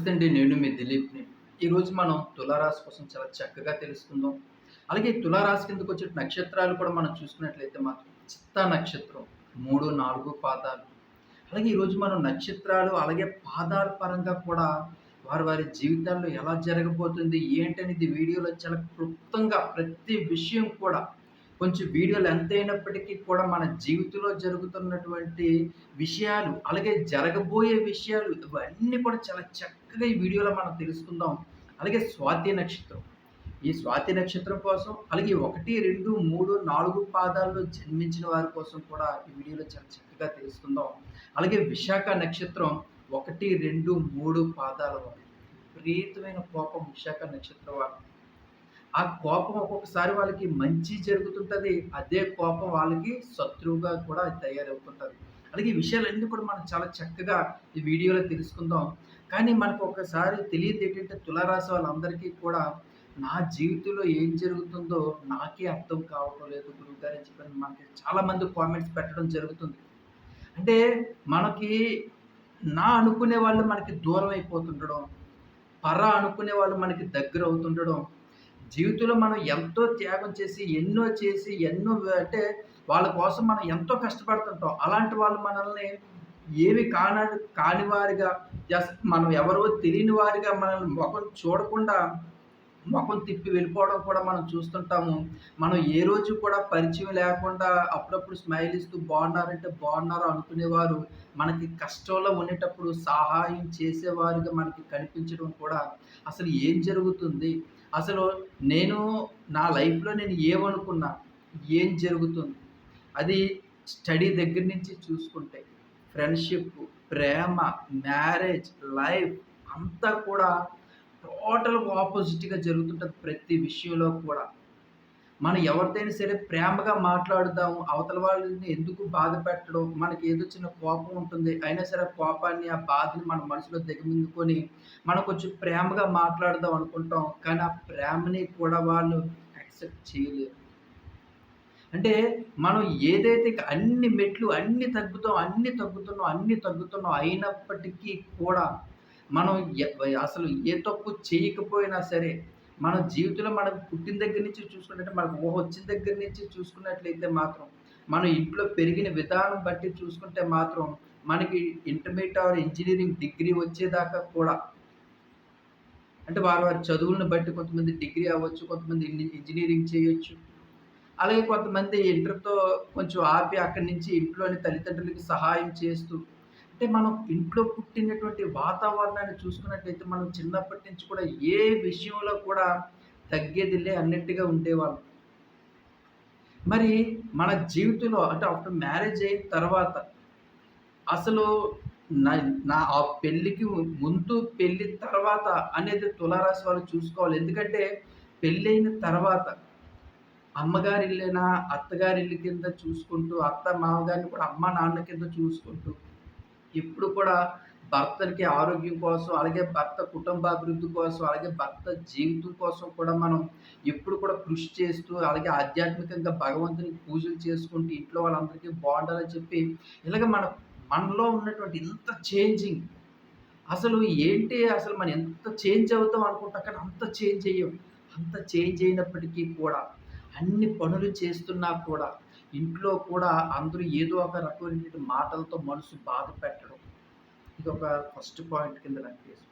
నమస్తే అండి. నేను మీ దిలీప్ని. ఈరోజు మనం తులారాశి కోసం చాలా చక్కగా తెలుసుకుందాం. అలాగే తులారాశి కిందకు వచ్చే నక్షత్రాలు కూడా మనం చూసుకున్నట్లయితే మాత్రం చిత్తా నక్షత్రం మూడు నాలుగు పాదాలు. అలాగే ఈరోజు మనం నక్షత్రాలు అలాగే పాదాల పరంగా కూడా వారి వారి జీవితాల్లో ఎలా జరగబోతుంది ఏంటనేది వీడియోలో చాలా క్లుప్తంగా ప్రతి విషయం కూడా కొంచెం వీడియోలు ఎంత అయినప్పటికీ కూడా మన జీవితంలో జరుగుతున్నటువంటి విషయాలు అలాగే జరగబోయే విషయాలు ఇవన్నీ కూడా చాలా చక్కగా ఈ వీడియోలో మనం తెలుసుకుందాం. అలాగే స్వాతి నక్షత్రం. ఈ స్వాతి నక్షత్రం కోసం అలాగే ఒకటి రెండు మూడు నాలుగు పాదాల్లో జన్మించిన వారి కోసం కూడా ఈ వీడియోలో చాలా చక్కగా తెలుసుకుందాం. అలాగే విశాఖ నక్షత్రం ఒకటి రెండు మూడు పాదాల వారు విపరీతమైన కోపం విశాఖ నక్షత్రం వారు. ఆ కోపం ఒక్కొక్కసారి వాళ్ళకి మంచి జరుగుతుంటుంది అదే కోపం వాళ్ళకి శత్రువుగా కూడా తయారవుతుంటుంది. అలాగే ఈ విషయాలన్నీ కూడా మనం చాలా చక్కగా ఈ వీడియోలో తెలుసుకుందాం. కానీ మనకు ఒకసారి తెలియదు ఏంటంటే తులారాశి వాళ్ళందరికీ కూడా నా జీవితంలో ఏం జరుగుతుందో నాకే అర్థం కావటం లేదు గురువు గారు అని చెప్పి మనకి చాలామంది కామెంట్స్ పెట్టడం జరుగుతుంది. అంటే మనకి నా అనుకునే వాళ్ళు మనకి దూరం అయిపోతుండడం పర అనుకునే వాళ్ళు మనకి దగ్గర అవుతుండడం జీవితంలో మనం ఎంతో త్యాగం చేసి ఎన్నో చేసి ఎన్నో అంటే వాళ్ళ కోసం మనం ఎంతో కష్టపడుతుంటాం. అలాంటి వాళ్ళు మనల్ని ఏవి కాన కాని వారిగా జస్ట్ మనం ఎవరో తెలియని వారిగా మనల్ని ముఖం చూడకుండా ముఖం తిప్పి వెళ్ళిపోవడం కూడా మనం చూస్తుంటాము. మనం ఏ రోజు కూడా పరిచయం లేకుండా అప్పుడప్పుడు స్మైల్ ఇస్తూ బాగున్నారంటే బాగున్నారు అనుకునేవారు. మనకి కష్టంలో ఉండేటప్పుడు సహాయం చేసేవారుగా మనకి కనిపించడం కూడా అసలు ఏం జరుగుతుంది? అసలు నేను నా లైఫ్లో నేను ఏమనుకున్నా? ఏం జరుగుతుంది? అది స్టడీ దగ్గర నుంచి చూసుకుంటే ఫ్రెండ్షిప్ ప్రేమ మ్యారేజ్ లైఫ్ అంతా కూడా టోటల్గా ఆపోజిట్గా జరుగుతుంటుంది ప్రతి విషయంలో కూడా. మనం ఎవరిదైనా సరే ప్రేమగా మాట్లాడుదాము అవతల వాళ్ళని ఎందుకు బాధ పెట్టడం మనకి ఏదో చిన్న కోపం ఉంటుంది అయినా సరే కోపాన్ని ఆ బాధని మన మనసులో దిగమిందుకొని మనం కొంచెం ప్రేమగా మాట్లాడదాం అనుకుంటాం కానీ ఆ ప్రేమని కూడా వాళ్ళు యాక్సెప్ట్ చేయలేరు. అంటే మనం ఏదైతే అన్ని మెట్లు అన్ని తగ్గుతాం అన్ని తగ్గుతున్నాం అన్ని తగ్గుతున్నాం అయినప్పటికీ కూడా మనం అసలు ఏ తప్పు చేయకపోయినా సరే మన జీవితంలో మనం పుట్టిన దగ్గర నుంచి చూసుకున్నట్టు మనకు ఊహ వచ్చిన దగ్గర నుంచి చూసుకున్నట్లయితే మాత్రం మనం ఇంట్లో పెరిగిన విధానం బట్టి చూసుకుంటే మాత్రం మనకి ఇంటర్మీడియట్ ఆర్ ఇంజనీరింగ్ డిగ్రీ వచ్చేదాకా కూడా అంటే వారు వారి చదువులను బట్టి కొంతమంది డిగ్రీ అవ్వచ్చు కొంతమంది ఇంజనీరింగ్ చేయొచ్చు. అలాగే కొంతమంది ఇంటర్తో కొంచెం ఆపి అక్కడి నుంచి ఇంట్లోని తల్లిదండ్రులకి సహాయం చేస్తూ అంటే మనం ఇంట్లో పుట్టినటువంటి వాతావరణాన్ని చూసుకున్నట్లయితే మనం చిన్నప్పటి నుంచి కూడా ఏ విషయంలో కూడా తగ్గేదిలే అన్నట్టుగా ఉండేవాళ్ళం. మరి మన జీవితంలో అంటే ఆఫ్టర్ మ్యారేజ్ అయిన తర్వాత అసలు నా నా ఆ పెళ్ళికి ముందు పెళ్ళి తర్వాత అనేది తులారాశి వాళ్ళు చూసుకోవాలి. ఎందుకంటే పెళ్ళైన తర్వాత అమ్మగారి ఇల్లేనా అత్తగారి ఇల్లు కింద చూసుకుంటూ అత్త మామగారిని కూడా అమ్మ నాన్న కింద చూసుకుంటూ ఎప్పుడు కూడా భర్తకి ఆరోగ్యం కోసం అలాగే భర్త కుటుంబాభివృద్ధి కోసం అలాగే భర్త జీవితం కోసం కూడా మనం ఎప్పుడు కూడా కృషి చేస్తూ అలాగే ఆధ్యాత్మికంగా భగవంతుని పూజలు చేసుకుంటూ ఇంట్లో వాళ్ళందరికీ బాగుండాలని చెప్పి ఇలాగ మన మనలో ఉన్నటువంటి ఇంత చేంజింగ్. అసలు ఏంటి? అసలు మనం ఎంత చేంజ్ అవుతాం అనుకుంటాం కానీ అంత చేంజ్ అయ్యాం. అంత చేంజ్ అయినప్పటికీ కూడా అన్ని పనులు చేస్తున్నా కూడా ఇంట్లో కూడా అందరూ ఏదో ఒక రకమైన మాటలతో మనసు బాధ పెట్టడం. ఇది ఒక ఫస్ట్ పాయింట్ కింద నాకు తీసుకుంది.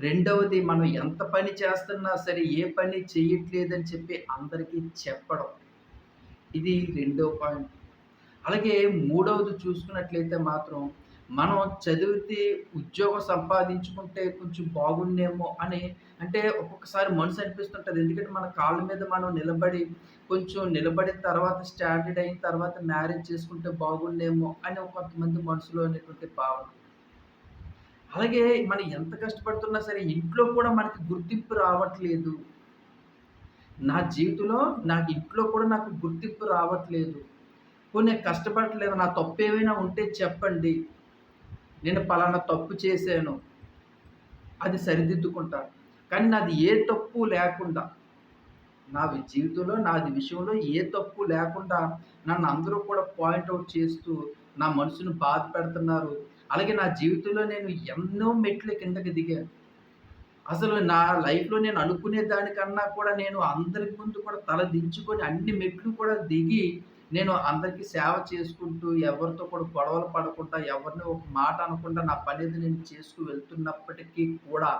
రెండవది మనం ఎంత పని చేస్తున్నా సరే ఏ పని చేయట్లేదని చెప్పి అందరికీ చెప్పడం. ఇది రెండవ పాయింట్ అలాగే మూడవది చూసుకున్నట్లయితే మాత్రం మనం చదివితే ఉద్యోగం సంపాదించుకుంటే కొంచెం బాగుండేమో అని అంటే ఒక్కొక్కసారి మనసు అనిపిస్తుంటుంది. ఎందుకంటే మన కాళ్ళ మీద మనం నిలబడి కొంచెం నిలబడిన తర్వాత స్టాండర్డ్ అయిన తర్వాత మ్యారేజ్ చేసుకుంటే బాగుండేమో అని కొంతమంది మనసులో అనేటువంటి భావన. అలాగే మనం ఎంత కష్టపడుతున్నా సరే ఇంట్లో కూడా మనకి గుర్తింపు రావట్లేదు. నా జీవితంలో నాకు ఇంట్లో కూడా నాకు గుర్తింపు రావట్లేదు. కొన్ని కష్టపడట్లేదు నా తప్పు ఏమైనా ఉంటే చెప్పండి. నేను పలానా తప్పు చేశాను. అది సరిదిద్దుకుంటాను కానీ నాది ఏ తప్పు లేకుండా నా జీవితంలో నాది విషయంలో ఏ తప్పు లేకుండా నన్ను అందరూ కూడా పాయింట్అవుట్ చేస్తూ నా మనసును బాధ పెడుతున్నారు. అలాగే నా జీవితంలో నేను ఎన్నో మెట్లు కిందకి దిగాను. అసలు నా లైఫ్‌లో నేను అనుకునే దానికన్నా కూడా నేను అందరికి ముందు కూడా తల దించుకొని అన్ని మెట్లు కూడా దిగి, నేను అందరికీ సేవ చేసుకుంటూ, ఎవరితో కూడా గొడవలు పడకుండా, ఎవరిని ఒక మాట అనకుండా నా పనేది నేను చేసుకు వెళ్తున్నప్పటికీ కూడా,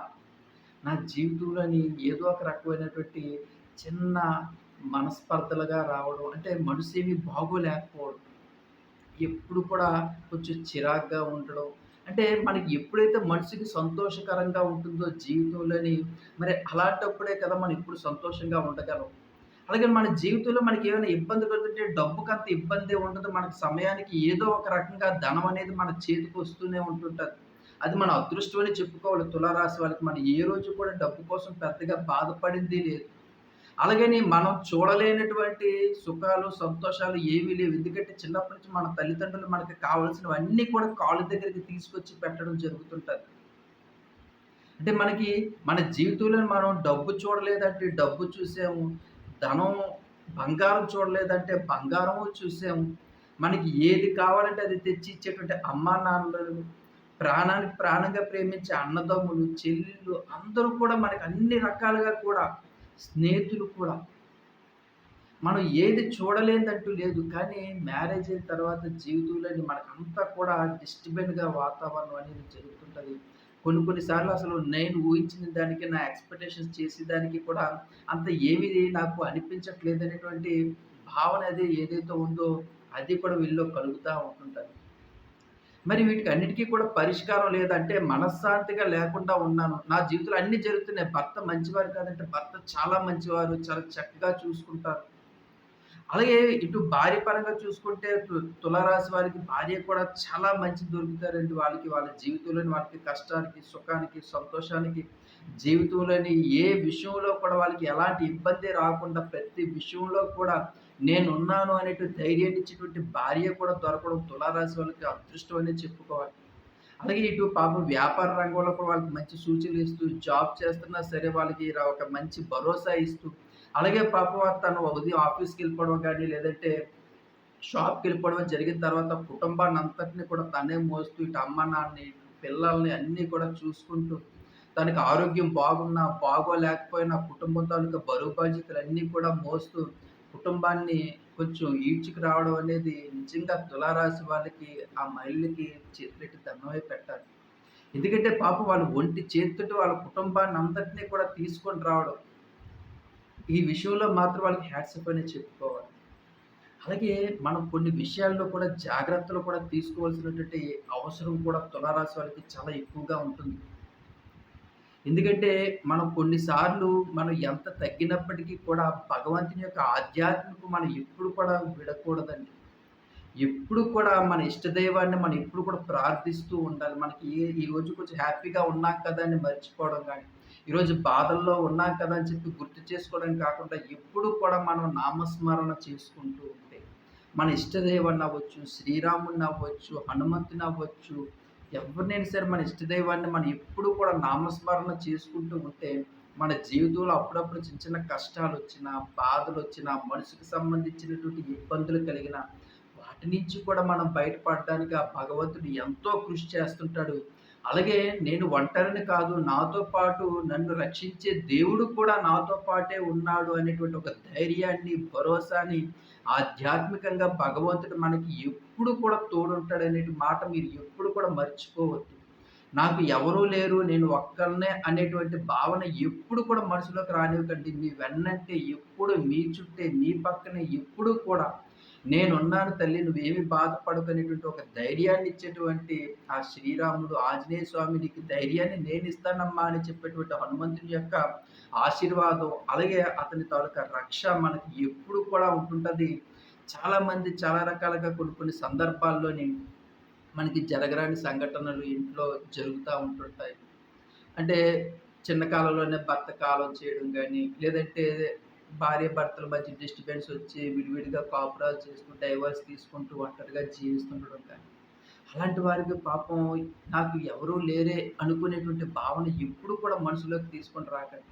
నా జీవితంలోని ఏదో ఒక రకమైనటువంటి చిన్న మనస్పర్ధలుగా రావడం, అంటే మనసేమి బాగోలేకపోవడం. ఎప్పుడు కూడా కొంచెం చిరాకుగా ఉండడం. అంటే మనకి ఎప్పుడైతే మనసుకి సంతోషకరంగా ఉంటుందో జీవితంలోని, మరి అలాంటప్పుడే కదా మనం ఎప్పుడు సంతోషంగా ఉండగలం. అలాగే మన జీవితంలో మనకి ఏమైనా ఇబ్బంది కలుగుతుంటే డబ్బుకంత ఇబ్బంది ఉండదు. మనకు సమయానికి ఏదో ఒక రకంగా ధనం అనేది మన చేతికి వస్తూనే ఉంటుంటుంది అది మన అదృష్టం అని చెప్పుకోవాలి తులారాశి వాళ్ళకి. మనం ఏ రోజు కూడా డబ్బు కోసం పెద్దగా బాధపడింది లేదు. అలాగని మనం చూడలేనటువంటి సుఖాలు, సంతోషాలు ఏమీ లేవు. ఎందుకంటే చిన్నప్పటి నుంచి మన తల్లిదండ్రులు మనకి కావాల్సినవన్నీ కూడా కాళ్ళ దగ్గరికి తీసుకొచ్చి పెట్టడం జరుగుతుంటుంది అంటే మనకి మన జీవితంలో మనం డబ్బు చూడలేదంటే డబ్బు చూసాము. ధనం, బంగారం చూడలేదంటే బంగారము చూసాము. మనకి ఏది కావాలంటే అది తెచ్చి ఇచ్చేటువంటి అమ్మానాన్నలు, ప్రాణానికి ప్రాణంగా ప్రేమించే అన్నదమ్ములు, చెల్లెళ్ళు అందరూ కూడా మనకు అన్ని రకాలుగా కూడా స్నేహితులు కూడా. మనం ఏది చూడలేదంటూ లేదు. కానీ మ్యారేజ్ అయిన తర్వాత జీవితంలోని మనకంతా కూడా డిస్టర్బెన్‌గా వాతావరణం అనేది జరుగుతుంటుంది కొన్ని కొన్ని సార్లు అసలు నేను ఊహించిన దానికి, నా ఎక్స్‌పెక్టేషన్స్ చేసేదానికి కూడా అంత ఏమీ నాకు అనిపించట్లేదు అనేటువంటి భావన అది ఏదైతే ఉందో, అది కూడా వీళ్ళు కలుగుతూ ఉంటుంటుంది మరి వీటికి అన్నిటికీ కూడా పరిష్కారం లేదంటే మనశ్శాంతిగా లేకుండా ఉన్నాను. నా జీవితంలో అన్ని జరుగుతున్నాయి. భర్త మంచివారు కాదంటే భర్త చాలా మంచివారు. చాలా చక్కగా చూసుకుంటారు. అలాగే ఇటు భార్య పరంగా చూసుకుంటే తు తులారాశి వారికి భార్య కూడా చాలా మంచి దొరుకుతారండి వాళ్ళకి. వాళ్ళ జీవితంలోని వాళ్ళకి కష్టానికి, సుఖానికి, సంతోషానికి జీవితంలోని ఏ విషయంలో కూడా వాళ్ళకి ఎలాంటి ఇబ్బంది రాకుండా ప్రతి విషయంలో కూడా నేనున్నాను అనేటు ధైర్యాన్ని ఇచ్చేటువంటి భార్య కూడా దొరకడం తులారాశి వాళ్ళకి అదృష్టం అనే చెప్పుకోవాలి. అలాగే ఇటు పాపం వ్యాపార రంగంలో కూడా వాళ్ళకి మంచి సూచనలు ఇస్తూ, జాబ్ చేస్తున్నా సరే వాళ్ళకి ఒక మంచి భరోసా ఇస్తూ, అలాగే పాపం తను ఉదయం ఆఫీస్కి వెళ్ళిపోవడం కానీ లేదంటే షాప్కి వెళ్ళిపోవడం జరిగిన తర్వాత కుటుంబాన్ని అంతటిని కూడా తనే మోస్తూ, ఇటు అమ్మ, నాన్నని, పిల్లల్ని అన్నీ కూడా చూసుకుంటూ, తనకి ఆరోగ్యం బాగున్నా, బాగోలేకపోయినా కుటుంబం తాలూకా బరువు బాధ్యతలన్నీ కూడా మోస్తూ, కుటుంబాన్ని కొంచెం ఈడ్చుకు రావడం అనేది నిజంగా తులారాశి వాళ్ళకి, ఆ మహిళకి చేతులెత్తి దండమే పెట్టాలి. ఎందుకంటే పాపం వాళ్ళు ఒంటి చేతుటి వాళ్ళ కుటుంబాన్ని అంతటినీ కూడా తీసుకొని రావడం. ఈ విషయంలో మాత్రం వాళ్ళకి హ్యాట్స్ అనే చెప్పుకోవాలి. అలాగే మనం కొన్ని విషయాల్లో కూడా జాగ్రత్తలు కూడా తీసుకోవాల్సినటువంటి అవసరం కూడా తులారాశి వాళ్ళకి చాలా ఎక్కువగా ఉంటుంది. ఎందుకంటే మనం కొన్నిసార్లు మనం ఎంత తగ్గినప్పటికీ కూడా భగవంతుని యొక్క ఆధ్యాత్మికం మనం ఎప్పుడు కూడా విడకూడదండి. ఎప్పుడు కూడా మన ఇష్టదైవాన్ని మనం ఎప్పుడు కూడా ప్రార్థిస్తూ ఉండాలి. మనకి ఏ రోజు కొంచెం హ్యాపీగా ఉన్నాం కదా అని మర్చిపోవడం కానీ ఈరోజు బాధల్లో ఉన్నాం కదా అని చెప్పి గుర్తు చేసుకోవడం కాకుండా ఎప్పుడు కూడా మనం నామస్మరణ చేసుకుంటూ ఉంటే, మన ఇష్టదైవాన్ని అవ్వచ్చు, శ్రీరాముడిని అవ్వచ్చు, హనుమంతుని అవ్వచ్చు, ఎవరినైనా సరే మన ఇష్టదైవాన్ని మనం ఎప్పుడు కూడా నామస్మరణ చేసుకుంటూ ఉంటే, మన జీవితంలో అప్పుడప్పుడు చిన్న చిన్న కష్టాలు వచ్చినా బాధలు వచ్చినా మనసుకు సంబంధించినటువంటి ఇబ్బందులు కలిగిన వాటి నుంచి కూడా మనం బయటపడడానికి ఆ భగవంతుడు ఎంతో కృషి చేస్తుంటాడు. అలాగే నేను ఒంటరిని కాదు, నాతో పాటు నన్ను రక్షించే దేవుడు కూడా నాతో పాటే ఉన్నాడు అనేటువంటి ఒక ధైర్యాన్ని, భరోసాని ఆధ్యాత్మికంగా భగవంతుడు మనకి ఎప్పుడు కూడా తోడుంటాడు అనేటి మాట మీరు ఎప్పుడు కూడా మర్చిపోవద్దు. నాకు ఎవరూ లేరు, నేను ఒక్కరినే అనేటువంటి భావన ఎప్పుడు కూడా మనసులోకి రానివ్వకండి. మీ వెన్నంటే ఎప్పుడు మీ చుట్టే, మీ పక్కనే ఎప్పుడూ కూడా నేనున్నాను తల్లి నువ్వేమి బాధపడకు అనేటువంటి ఒక ధైర్యాన్ని ఇచ్చేటువంటి ఆ శ్రీరాముడు, ఆంజనేయ స్వామి నీకు ధైర్యాన్ని నేనిస్తానమ్మా అని చెప్పేటువంటి హనుమంతుని యొక్క ఆశీర్వాదం, అలాగే అతని తాలూకా రక్ష మనకి ఎప్పుడు కూడా ఉంటుంటుంది చాలామంది చాలా రకాలుగా కొన్ని కొన్ని సందర్భాల్లోని మనకి జరగరాని సంఘటనలు ఇంట్లో జరుగుతూ ఉంటుంటాయి. అంటే చిన్న కాలంలోనే భర్త కాలం చేయడం కానీ లేదంటే భార్య భర్తల మధ్య డిస్టర్బెన్స్ వచ్చి విడివిడిగా కాపురాలు చేస్తూ, డైవర్స్ తీసుకుంటూ ఒంటరిగా జీవిస్తుండడం కానీ, అలాంటి వారికి పాపం నాకు ఎవరూ లేరే అనుకునేటువంటి భావన ఎప్పుడు కూడా మనసులోకి తీసుకొని రాకండి.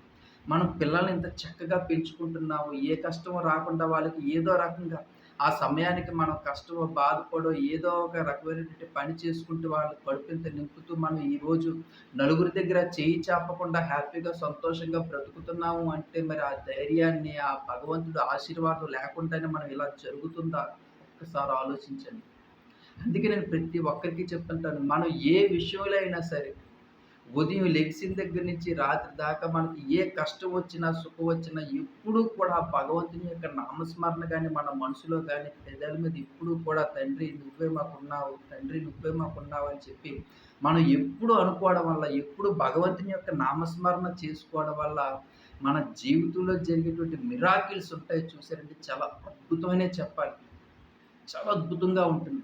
మనం పిల్లల్ని ఇంత చక్కగా పెంచుకుంటున్నాము. ఏ కష్టం రాకుండా వాళ్ళకి ఏదో రకంగా ఆ సమయానికి మనం కష్టమో, బాధపడో ఏదో ఒక రకమైనటువంటి పని చేసుకుంటూ వాళ్ళు కడుపుంత నింపుతూ మనం ఈరోజు నలుగురి దగ్గర చేయి చాపకుండా హ్యాపీగా, సంతోషంగా బ్రతుకుతున్నాము అంటే మరి ఆ ధైర్యాన్ని, ఆ భగవంతుడు ఆశీర్వాదం లేకుండానే మనం ఇలా జరుగుతుందా? ఒక్కసారి ఆలోచించండి. అందుకే నేను ప్రతి ఒక్కరికి చెప్తుంటాను. మనం ఏ విషయంలో అయినా సరే ఉదయం లెగిసిన దగ్గర నుంచి రాత్రి దాకా మనకి ఏ కష్టం వచ్చినా, సుఖం వచ్చినా ఎప్పుడూ కూడా భగవంతుని యొక్క నామస్మరణ కానీ మన మనసులో కానీ పెదాల మీద ఎప్పుడూ కూడా తండ్రి నువ్వే మాకున్నావు, తండ్రి నువ్వే మాకున్నావు అని చెప్పి మనం ఎప్పుడు అనుకోవడం వల్ల, ఎప్పుడు భగవంతుని యొక్క నామస్మరణ చేసుకోవడం వల్ల మన జీవితంలో జరిగేటువంటి మిరాకిల్స్ ఉంటాయి చూసారంటే చాలా అద్భుతమనే చెప్పాలి. చాలా అద్భుతంగా ఉంటుంది.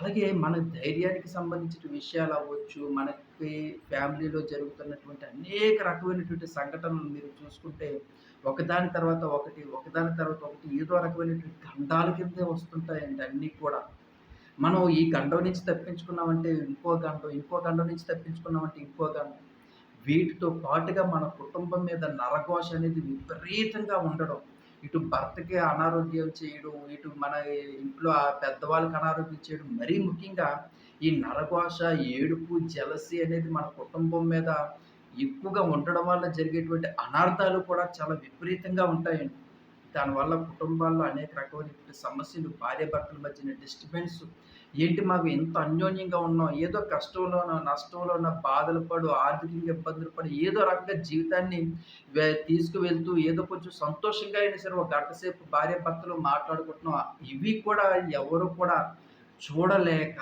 అలాగే మన ధైర్యానికి సంబంధించిన విషయాలు అవ్వచ్చు, మన మనకి ఫ్యామిలీలో జరుగుతున్నటువంటి అనేక రకమైనటువంటి సంఘటనలు మీరు చూసుకుంటే, ఒకదాని తర్వాత ఒకటి, ఒకదాని తర్వాత ఒకటి ఏదో రకమైనటువంటి గండాల కిందే వస్తుంటాయండి అన్నీ కూడా. మనం ఈ గండం నుంచి తప్పించుకున్నామంటే ఇంకో గండం, ఇంకో గండం నుంచి తప్పించుకున్నామంటే ఇంకో గండం. వీటితో పాటుగా మన కుటుంబం మీద నరఘోష అనేది విపరీతంగా ఉండడం. ఇటు భర్తకి అనారోగ్యం చేయడం, ఇటు మన ఇంట్లో ఆ పెద్దవాళ్ళకి అనారోగ్యం చేయడం, మరీ ముఖ్యంగా ఈ నరఘోష, ఏడుపు, జలసి అనేది మన కుటుంబం మీద ఎక్కువగా ఉండడం వల్ల జరిగేటువంటి అనార్థాలు కూడా చాలా విపరీతంగా ఉంటాయండి. దానివల్ల కుటుంబాల్లో అనేక రకమైనటువంటి సమస్యలు, భార్య భర్తల మధ్యన డిస్టర్బెన్స్ ఏంటి మాకు ఎంత అన్యోన్యంగా ఉన్నాం, ఏదో కష్టంలోనో, నష్టంలోనో బాధలు పడు, ఆర్థికంగా ఇబ్బందులు పడు ఏదో రకంగా జీవితాన్ని తీసుకువెళ్తూ ఏదో కొంచెం సంతోషంగా అయినా సరే ఒక గంట సేపు భార్యాభర్తలు మాట్లాడుకుంటున్నాం. ఇవి కూడా ఎవరు కూడా చూడలేక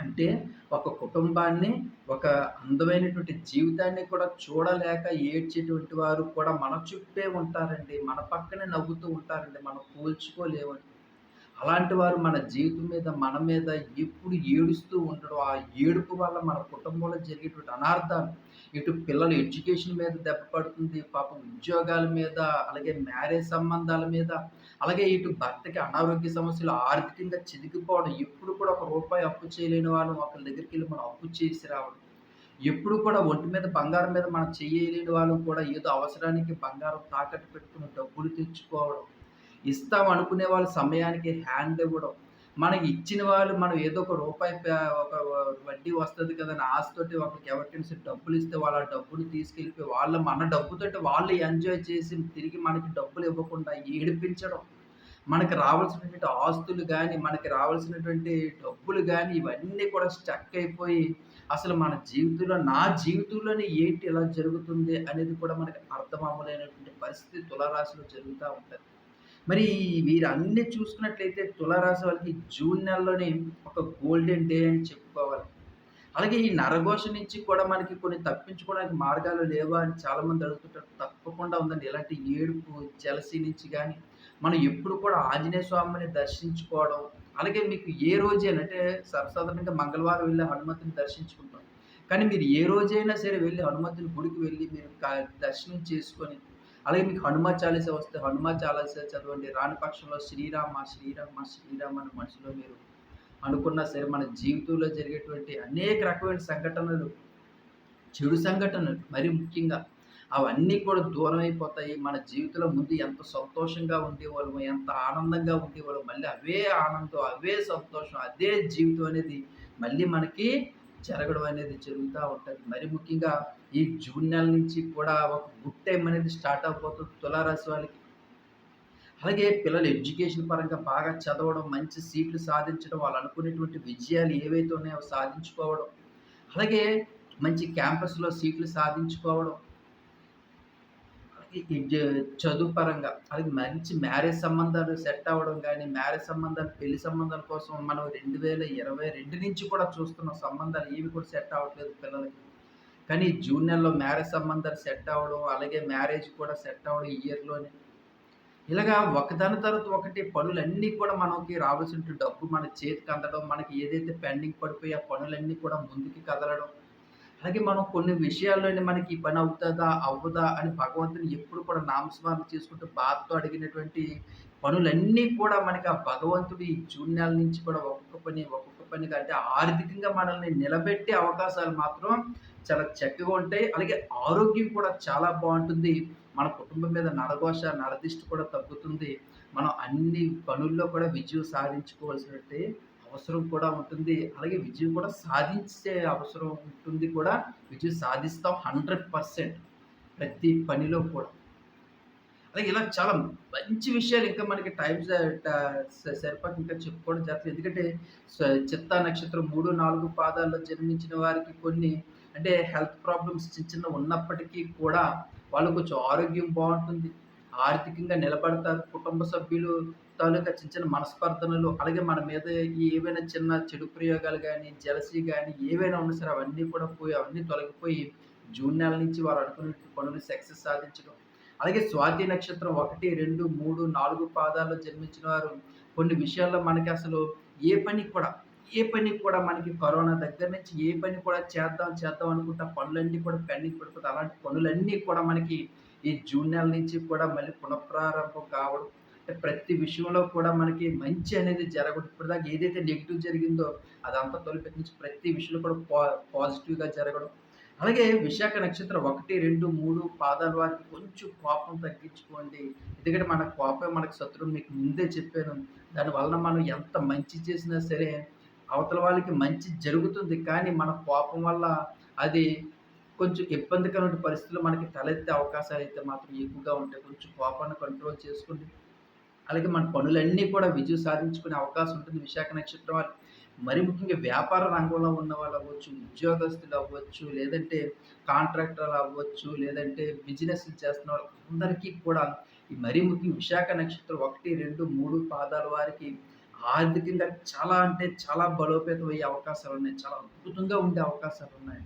అంటే ఒక కుటుంబాన్ని, ఒక అందమైనటువంటి జీవితాన్ని కూడా చూడలేక ఏడ్చేటువంటి వారు కూడా మన చుట్టే ఉంటారండి. మన పక్కనే నవ్వుతూ ఉంటారండి. మనం పోల్చుకోలేమండి. అలాంటి వారు మన జీవితం మీద, మన మీద ఎప్పుడు ఏడుస్తూ ఉండడం, ఆ ఏడుపు వల్ల మన కుటుంబంలో జరిగేటువంటి అనార్థాలు, ఇటు పిల్లల ఎడ్యుకేషన్ మీద దెబ్బ పడుతుంది, పాప ఉద్యోగాల మీద, అలాగే మ్యారేజ్ సంబంధాల మీద, అలాగే ఇటు భర్తకి అనారోగ్య సమస్యలు, ఆర్థికంగా చిదిగిపోవడం ఎప్పుడు కూడా ఒక రూపాయి అప్పు చేయలేని వాళ్ళం దగ్గరికి వెళ్ళి మనం అప్పు చేసి రావడం. ఎప్పుడు కూడా ఒంటి మీద బంగారం మీద మనం చేయలేని వాళ్ళం కూడా ఏదో అవసరానికి బంగారం తాకట్టు పెట్టుకుని డబ్బులు తెచ్చుకోవడం. ఇస్తాం అనుకునే వాళ్ళు సమయానికి హ్యాండ్ ఇవ్వడం. మనకి ఇచ్చిన వాళ్ళు మనం ఏదో ఒక రూపాయి ఒక వడ్డీ వస్తుంది కదా అని ఆశతోటి ఒకరికి ఎవరికైనా డబ్బులు డబ్బులిస్తే వాళ్ళు ఆ డబ్బులు తీసుకెళ్ళిపోయి వాళ్ళ మన డబ్బుతోటి వాళ్ళు ఎంజాయ్ చేసి తిరిగి మనకి డబ్బులు ఇవ్వకుండా ఏడిపించడం. మనకి రావాల్సినటువంటి ఆస్తులు కానీ మనకి రావాల్సినటువంటి డబ్బులు కానీ ఇవన్నీ కూడా స్టక్ అయిపోయి అసలు మన జీవితంలో నా జీవితంలోనే ఏంటి ఇలా జరుగుతుంది అనేది కూడా మనకి అర్థం అవ్వలేనటువంటి పరిస్థితి తులారాశిలో జరుగుతూ ఉంటుంది మరి వీరన్నీ చూసుకున్నట్లయితే తులారాశి వాళ్ళకి జూన్ నెలలోనే ఒక గోల్డెన్ డే అని చెప్పుకోవాలి. అలాగే ఈ నరఘోష నుంచి కూడా మనకి కొన్ని తప్పించుకోవడానికి మార్గాలు లేవా అని చాలామంది అడుగుతుంటారు. తప్పకుండా ఉందండి. ఇలాంటి ఏడుపు, జలసి నుంచి కానీ మనం ఎప్పుడు కూడా ఆంజనేయ స్వామిని దర్శించుకోవడం, అలాగే మీకు ఏ రోజైనా అంటే సర్వసాధారణంగా మంగళవారం వెళ్ళి హనుమంతుని దర్శించుకుంటాం. కానీ మీరు ఏ రోజైనా సరే వెళ్ళి హనుమంతుని గుడికి వెళ్ళి మీరు దర్శనం చేసుకొని అలాగే మీకు హనుమాన్ చాలీసా వస్తే హనుమాన్ చాలీసా చదవండి. రాని పక్షంలో శ్రీరామ, శ్రీరామ, శ్రీరామ అని మనసులో మీరు అనుకున్నా సరే మన జీవితంలో జరిగేటువంటి అనేక రకమైన సంఘటనలు, చెడు సంఘటనలు మరీ ముఖ్యంగా అవన్నీ కూడా దూరం అయిపోతాయి. మన జీవితంలో ముందు ఎంత సంతోషంగా ఉండేవాళ్ళము ఎంత ఆనందంగా ఉండేవాళ్ళు మళ్ళీ అవే ఆనందం, అవే సంతోషం, అదే జీవితం అనేది మళ్ళీ మనకి జరగడం అనేది జరుగుతూ ఉంటుంది మరి ముఖ్యంగా ఈ జూన్ నెల నుంచి కూడా ఒక గుడ్ టైం అనేది స్టార్ట్ అవ్వబోతుంది తులారాశి వాళ్ళకి. అలాగే పిల్లలు ఎడ్యుకేషన్ పరంగా బాగా చదవడం, మంచి సీట్లు సాధించడం, వాళ్ళు అనుకునేటువంటి విజయాలు ఏవైతే ఉన్నాయో సాధించుకోవడం. అలాగే మంచి క్యాంపస్‌లో సీట్లు సాధించుకోవడం. చదువు పరంగా అలాగే మంచి మ్యారేజ్ సంబంధాలు సెట్ అవ్వడం కానీ మ్యారేజ్ సంబంధాలు, పెళ్ళి సంబంధాల కోసం మనం 2022 నుంచి కూడా చూస్తున్న సంబంధాలు ఏవి కూడా సెట్ అవ్వట్లేదు పిల్లలకి. కానీ జూన్ నెలలో మ్యారేజ్ సంబంధాలు సెట్ అవ్వడం, అలాగే మ్యారేజ్ కూడా సెట్ అవ్వడం ఈ ఇయర్‌లోనే. ఇలాగా ఒకదాని తర్వాత ఒకటి పనులన్నీ కూడా మనకి రావాల్సిన డబ్బు మన చేతికి అందడం, మనకి ఏదైతే పెండింగ్ పడిపోయి ఆ పనులన్నీ కూడా ముందుకి కదలడం. అలాగే మనం కొన్ని విషయాల్లోనే మనకి ఈ పని అవుతుందా అవ్వదా? అని భగవంతుని ఎప్పుడు కూడా నామస్మరణ చేసుకుంటూ బాధతో అడిగినటువంటి పనులన్నీ కూడా మనకి ఆ భగవంతుడు ఈ జూన్ నెల నుంచి కూడా ఒక్కొక్క పని, ఒక్కొక్క పని అంటే ఆర్థికంగా మనల్ని నిలబెట్టే అవకాశాలు మాత్రం చాలా చక్కగా ఉంటాయి. అలాగే ఆరోగ్యం కూడా చాలా బాగుంటుంది మన కుటుంబం మీద నరఘోష, నరదిష్టి కూడా తగ్గుతుంది. మనం అన్ని పనుల్లో కూడా విజయం సాధించుకోవాల్సినట్టే అవసరం కూడా ఉంటుంది. అలాగే విజయం కూడా సాధించే అవసరం ఉంటుంది కూడా. విజయం సాధిస్తాం 100% ప్రతి పనిలో కూడా. అలాగే ఇలా చాలా మంచి విషయాలు ఇంకా మనకి టైం స ఇంకా చెప్పుకోవడం జరుగుతుంది ఎందుకంటే చిత్తా నక్షత్రం 3, 4 పాదాల్లో జన్మించిన వారికి కొన్ని అంటే హెల్త్ ప్రాబ్లమ్స్ చిన్న చిన్న ఉన్నప్పటికీ కూడా వాళ్ళు కొంచెం ఆరోగ్యం బాగుంటుంది ఆర్థికంగా నిలబడతారు. కుటుంబ సభ్యులు తాలూకా చిన్న చిన్న మనస్పర్ధనలు అలాగే మన మీద ఏవైనా చిన్న చెడు ప్రయోగాలు కానీ జెలసీ కానీ ఏవైనా ఉన్నా సరే అవన్నీ కూడా పోయి అవన్నీ తొలగిపోయి జూన్ నెల నుంచి వారు అనుకున్న పనులు సక్సెస్ సాధించడం. అలాగే స్వాతి నక్షత్రం 1, 2, 3, 4 పాదాల్లో జన్మించిన వారు కొన్ని విషయాల్లో మనకి అసలు ఏ పని కూడా, ఏ పని కూడా మనకి కరోనా దగ్గర నుంచి ఏ పని కూడా చేద్దాం, చేద్దాం అనుకుంటా పనులన్నీ కూడా పెండింగ్ పడిపోతాయి. అలాంటి పనులన్నీ కూడా మనకి ఈ జూన్ నెల నుంచి కూడా మళ్ళీ పునఃప్రారంభం కావడం. అంటే ప్రతి విషయంలో కూడా మనకి మంచి అనేది జరగడం. ఇప్పటిదాకా ఏదైతే నెగిటివ్ జరిగిందో అదంతా తొలిపెట్టి నుంచి ప్రతి విషయంలో కూడా పా పాజిటివ్‌గా జరగడం. అలాగే విశాఖ నక్షత్రం 1, 2, 3 పాదాల వారికి కొంచెం కోపం తగ్గించుకోండి. ఎందుకంటే మన కోపం మనకు శత్రువు మీకు ముందే చెప్పాను. దానివల్ల మనం ఎంత మంచి చేసినా సరే అవతల వాళ్ళకి మంచి జరుగుతుంది. కానీ మన కోపం వల్ల అది కొంచెం ఇబ్బందికరమైన పరిస్థితులు మనకి తలెత్తే అవకాశాలు అయితే మాత్రం ఎక్కువగా ఉంటాయి. కొంచెం కోపాన్ని కంట్రోల్ చేసుకుంటే అలాగే మన పనులన్నీ కూడా విజయం సాధించుకునే అవకాశం ఉంటుంది విశాఖ నక్షత్రం వాళ్ళు మరి ముఖ్యంగా వ్యాపార రంగంలో ఉన్న వాళ్ళు అవ్వచ్చు, ఉద్యోగస్తులు అవ్వచ్చు, లేదంటే కాంట్రాక్టర్లు అవ్వచ్చు, లేదంటే బిజినెస్‌లు చేస్తున్న వాళ్ళందరికీ కూడా ఈ మరీ ముఖ్యం విశాఖ నక్షత్రం 1, 2, 3 పాదాల వారికి ఆర్థికంగా చాలా అంటే చాలా బలోపేతం అయ్యే అవకాశాలు ఉన్నాయి చాలా అద్భుతంగా ఉండే అవకాశాలు ఉన్నాయి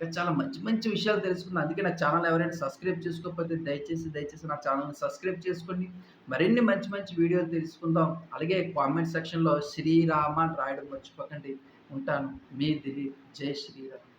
ఇంకా చాలా మంచి మంచి విషయాలు తెలుసుకున్నాను. అందుకే నా ఛానల్ ఎవరైనా సబ్స్క్రైబ్ చేసుకోకపోతే దయచేసి, దయచేసి నా ఛానల్‌ని సబ్స్క్రైబ్ చేసుకోండి. మరిన్ని మంచి మంచి వీడియోలు తెలుసుకుందాం. అలాగే కామెంట్ సెక్షన్‌లో శ్రీరామ అని రాయడం మర్చిపోకండి. ఉంటాను. మీ దిలీప్. జై శ్రీరామ్.